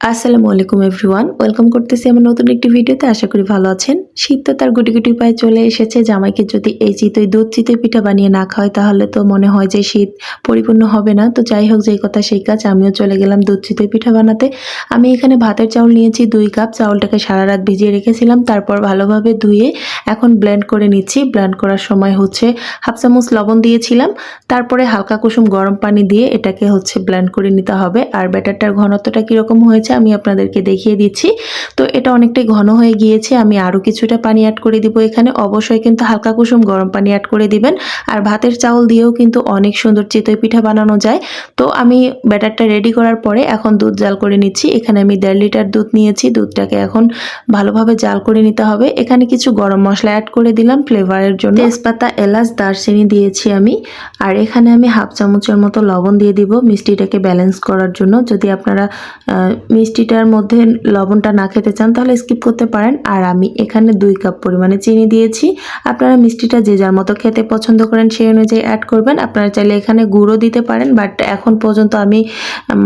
আসসালামু আলাইকুম everyone, welcome করতেছি আমার নতুন একটি ভিডিওতে। আশা করি ভালো আছেন। শীত তো তার গুটি গুটি পায়ে চলে এসেছে। জামাইকে যদি এই চিতই, দুধ চিতই পিঠা বানিয়ে না খাওয়াই, তাহলে তো মনে হয় যে শীত পরিপূর্ণ হবে না। তো যাই হোক, যেই কথা সেই কাজ, আমিও চলে গেলাম দুধ চিতই পিঠা বানাতে। আমি এখানে ভাতের চাউল নিয়েছি দুই কাপ। চাউলটাকে সারা রাত ভিজিয়ে রেখেছিলাম, তারপর ভালোভাবে ধুয়ে এখন ব্লেন্ড করে নিচ্ছি। ব্লেন্ড করার সময় হচ্ছে হাফ চামচ লবণ দিয়েছিলাম। তারপরে হালকা কুসুম গরম পানি দিয়ে এটাকে হচ্ছে ব্লেন্ড করে নিতে হবে। আর ব্যাটারটার ঘনত্বটা কীরকম হয়েছে আমি আপনাদেরকে দেখিয়ে দিচ্ছি। তো এটা অনেকটাই ঘন হয়ে গিয়েছে, আমি আরও কিছুটা পানি অ্যাড করে দিব এখানে। অবশ্যই কিন্তু হালকা কুসুম গরম পানি অ্যাড করে দিবেন। আর ভাতের চাউল দিয়েও কিন্তু অনেক সুন্দর চিতই পিঠা বানানো যায়। তো আমি ব্যাটারটা রেডি করার পরে এখন দুধ জাল করে নিচ্ছি। এখানে আমি দেড় লিটার দুধ নিয়েছি। দুধটাকে এখন ভালোভাবে জাল করে নিতে হবে। এখানে কিছু গরম মশলা অ্যাড করে দিলাম ফ্লেভারের জন্য। তেজপাতা, এলাচ, দারচিনি দিয়েছি আমি। আর এখানে আমি হাফ চামচের মতো লবণ দিয়ে দিব। মিষ্টিটাকে ব্যালেন্স করার জন্য। যদি আপনারা মিষ্টিটার মধ্যে লবণটা না খেতে চান, তাহলে স্কিপ করতে পারেন। আর আমি এখানে দুই কাপ পরিমাণে চিনি দিয়েছি। আপনারা মিষ্টিটা যে যার মতো খেতে পছন্দ করেন, সেই অনুযায়ী অ্যাড করবেন। আপনারা চাইলে এখানে গুঁড়ও দিতে পারেন বাট এখন পর্যন্ত আমি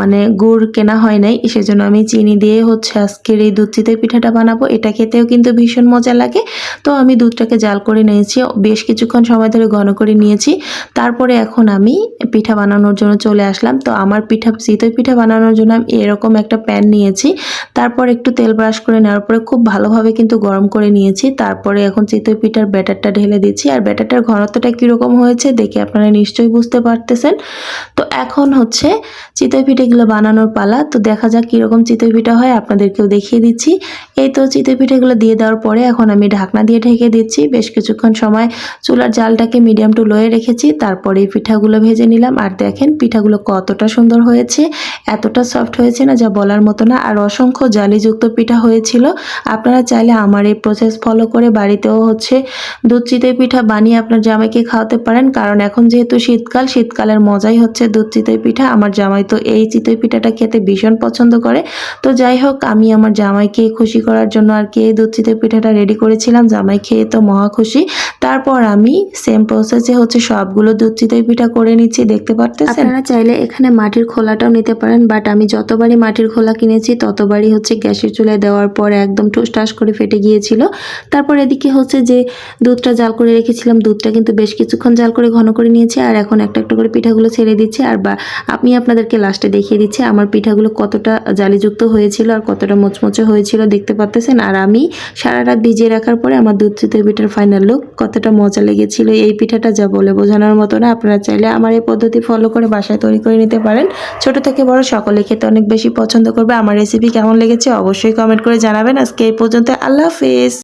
মানে গুড় কেনা হয় নাই, সেজন্য আমি চিনি দিয়ে হচ্ছে আজকের এই দুধ চিতই পিঠাটা বানাবো। এটা খেতেও কিন্তু ভীষণ মজা লাগে। তো আমি দুধটাকে জাল করে নিয়েছি, বেশ কিছুক্ষণ সময় ধরে ঘন করে নিয়েছি। তারপরে এখন আমি পিঠা বানানোর জন্য চলে আসলাম। তো আমার পিঠা চিতই পিঠা বানানোর জন্য আমি এরকম একটা প্যান নিয়েছি। তারপর একটু তেল ব্রাশ করে নেওয়ার পরে খুব ভালোভাবে কিন্তু গরম করে নিয়েছি। তারপরে এখন চিতই পিঠার ব্যাটারটা ঢেলে দিচ্ছি। আর ব্যাটারটার ঘনত্বটা কীরকম হয়েছে দেখে আপনারা নিশ্চয়ই বুঝতে পারতেছেন। তো এখন হচ্ছে চিতই পিঠেগুলো বানানোর পালা। তো দেখা যাক কীরকম চিতই পিঠা হয়, আপনাদেরকেও দেখিয়ে দিচ্ছি। এই তো চিতই পিঠেগুলো দিয়ে দেওয়ার পরে এখন আমি ঢাকনা দিয়ে ঢেকে দিচ্ছি। বেশ কিছুক্ষণ সময় চুলার জালটাকে মিডিয়াম টু লোয়ে রেখেছি। তারপরে এই পিঠাগুলো ভেজে নিলাম। আর দেখেন পিঠাগুলো কতটা সুন্দর হয়েছে, এতটা সফট হয়েছে না যা বলার মতো না, আর অসংখ্য জালিযুক্ত পিঠা হয়েছিল। আপনারা চাইলে আমার এই প্রসেস ফলো করে বাড়িতেও হচ্ছে দুধ চিতই পিঠা বানিয়ে আপনার জামাইকে খাওয়াতে পারেন। কারণ এখন যেহেতু শীতকাল, শীতকালের মজাই হচ্ছে দুধ চিতই পিঠা। আমার জামাই তো এই চিতই পিঠাটা খেতে ভীষণ পছন্দ করে। তো যাই হোক, আমি আমার জামাইকে খুশি করার জন্য আর কি এই দুধ চিতই পিঠাটা রেডি করেছিলাম। জামাই খেয়ে তো মহা খুশি। তারপর আমি সেম প্রসেসে হচ্ছে সবগুলো দুধ চিতই পিঠা করে নিচ্ছি। দেখতে পারতেছেন? আপনারা চাইলে এখানে মাটির খোলাটাও নিতে পারেন বাট আমি যতবারই মাটির খোলা কিনেছি, ততবারই হচ্ছে গ্যাসের চুলায় দেওয়ার পরে একদম ঠুসঠাস করে ফেটে গিয়েছিল। তারপর এদিকে হচ্ছে যে দুধটা জাল করে রেখেছিলাম, দুধটা কিন্তু বেশ কিছুক্ষণ জাল করে ঘন করে নিয়েছি আর এখন একটা একটা করে পিঠাগুলো ছেড়ে দিচ্ছি। আর বা, আমি আপনাদেরকে লাস্টে দেখিয়ে দিচ্ছি আমার পিঠাগুলো কতটা জালিযুক্ত হয়েছিল আর কতটা মোচমোচে হয়েছিল, দেখতে পাচ্তেছেন আর আমি সারা রাত ভিজিয়ে রাখার পরে আমার দুধ চিতই পিঠার ফাইনাল লুক কতটা মজা লেগেছিল। এই পিঠাটা যা বলে বোঝানোর মতো না, আপনারা চাইলে আমার এই পদ্ধতি ফলো করে বাসায় তৈরি করে নিতে পারেন। ছোট থেকে বড় সকলে খেতে অনেক বেশি পছন্দ করবে। আমার রেসিপি কেমন লেগেছে অবশ্যই কমেন্ট করে জানাবেন। আজকে এই পর্যন্ত আল্লাহ হাফেজ।